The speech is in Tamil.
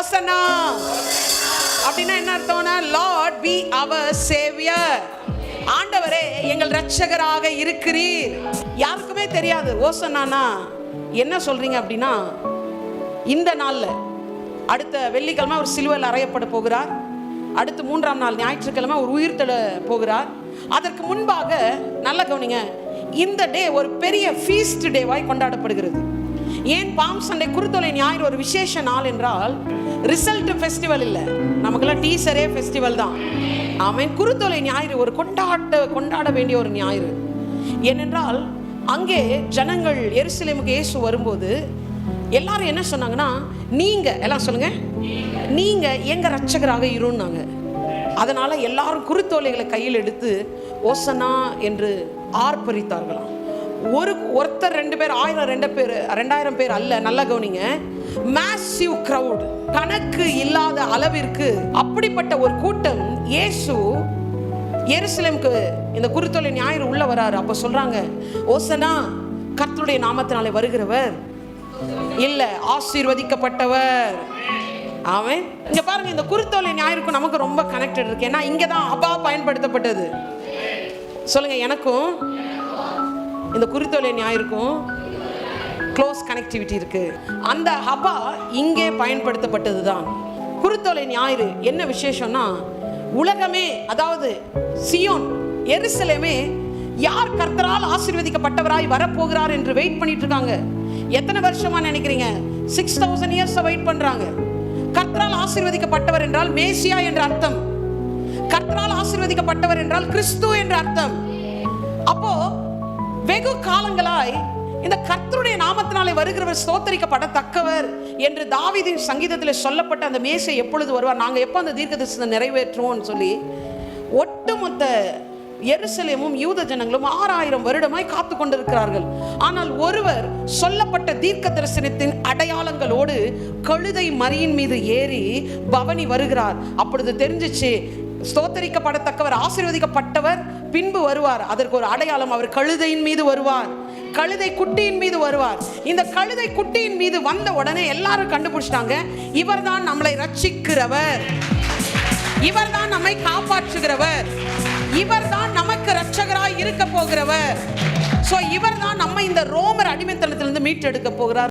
ஓசனா அப்படின்னா என்ன அர்த்தம்னா லார்ட் பி அவர் சேவியர் ஆண்டவரே எங்கள் ரட்சகராக இருக்கிறீர். யாருக்குமே தெரியாது. ஓசனானா என்ன சொல்றீங்க அப்படின்னா இந்த நாள்ல அடுத்த வெள்ளிக்கிழமை ஒரு சிலுவையில் அறையப்பட போகிறார். அடுத்து மூன்றாம் நாள் ஞாயிற்றுக்கிழமை ஒரு உயிர்த்தெழ போகிறார். அதற்கு முன்பாக நல்ல கவனிங்க இந்த டே ஒரு பெரிய ஃபீஸ்ட் டேவாய் கொண்டாடப்படுகிறது. ஏன் பாம் சண்டே குருத்தொலை ஞாயிறு ஒரு விசேஷ நாள் என்றால் ரிசல்ட் ஃபெஸ்டிவல் இல்லை. நமக்கெல்லாம் டீசரே ஃபெஸ்டிவல் தான். அவன் குருத்தொலை ஞாயிறு ஒரு கொண்டாட்ட கொண்டாட வேண்டிய ஒரு ஞாயிறு. ஏனென்றால் அங்கே ஜனங்கள் எருசலேமுக்கு இயேசு வரும்போது எல்லாரும் என்ன சொன்னாங்கன்னா நீங்க எல்லாம் சொல்லுங்க நீங்க எங்க ரட்சகராக இருன்னாங்க. அதனால எல்லாரும் குருத்தோலைகளை கையில் எடுத்து ஓசனா என்று ஆர்ப்பரித்தார்களாம். ஒரு ஒருத்தர் ரெண்டு பேர் ஆயிரம் ரெண்டு பேர் ரெண்டாயிரம் பேர் அல்ல நல்லா கவனிங்க. மேசிவ் கிரவுட் கணக்கு இல்லாத அளவிற்கு அப்படிப்பட்ட ஒரு கூட்டம் இயேசு எருசலேமுக்கு இந்த குருத்தொலை ஞாயிறு உள்ள வராரு. அப்ப சொல்றாங்க ஓசனா கர்த்தருடைய நாமத்தினாலே வருகிறவர். இல்ல ஆசீர்வதிக்கப்பட்டவர். அவன் இங்க பாருங்க இந்த குருத்தோலை ஞாயிறுக்கும் நமக்கு ரொம்ப கனெக்டட் இருக்கு. ஏன்னா இங்கதான் தான் பயன்படுத்தப்பட்டது. சொல்லுங்க எனக்கும் இந்த குருத்தோலை ஞாயிற்கும் க்ளோஸ் கனெக்டிவிட்டி இருக்கு. அந்த ஹபா இங்கே பயன்படுத்தப்பட்டது தான் குருத்தொலை ஞாயிறு என்ன விசேஷம்னா உலகமே அதாவது சியோன் எருசலேமே யார் கர்த்தரால் ஆசீர்வதிக்கப்பட்டவராய் வரப்போகிறார் என்று வெயிட் பண்ணிட்டு இருக்காங்க எத்தனை வருஷமா நினைக்கிறீங்க? சிக்ஸ் தௌசண்ட் இயர்ஸ் வெயிட் பண்றாங்க. கர்த்தரால் ஆசீர்வதிக்கப்பட்டவர் என்றால் மேசியா என்ற அர்த்தம். கர்த்தரால் ஆசீர்வதிக்கப்பட்டவர் என்றால் கிறிஸ்து என்ற அர்த்தம். அப்போ வெகு காலங்களாய் இந்த கர்த்தருடைய நாமத்தினாலே வருகிறவர் ஸ்தோத்தரிக்கப்படத்தக்கவர் என்று தாவிதின் சங்கீதத்தில் சொல்லப்பட்ட அந்த மேசை எப்பொழுது வருவார்? நாங்கள் எப்போ அந்த தீர்க்க தரிசனத்தை நிறைவேற்றுவோம்னு சொல்லி ஒட்டுமொத்த எருசலேமும் யூத ஜனங்களும் ஆறாயிரம் வருடமாய் காத்து கொண்டிருக்கிறார்கள். ஆனால் ஒருவர் சொல்லப்பட்ட தீர்க்க தரிசனத்தின் அடையாளங்களோடு கழுதை மரியின் மீது ஏறி பவனி வருகிறார். அப்பொழுது தெரிஞ்சிச்சு ஸ்தோத்தரிக்கப்படத்தக்கவர் ஆசீர்வதிக்கப்பட்டவர் பின்பு வருவார். அதற்கு ஒரு அடையாளம் அவர் கழுதையின் மீது வருவார். கழுதை குட்டியின் மீது வருவார். இந்த கழுதை குட்டியின் மீது வந்த உடனே எல்லாரும் கண்டுபிடிச்சிட்டாங்க இவர்தான் நம்மளை ரட்சிக்கிறவர். இவர்தான் நம்மை காப்பாற்றுகிறவர். இவர்தான் நமக்கு ரட்சகராய் இருக்க போகிறவர். சோ இவர்தான் நம்ம இந்த ரோமர் அடிமைத்தனத்திலிருந்து மீட்டெடுக்க போகிறார்.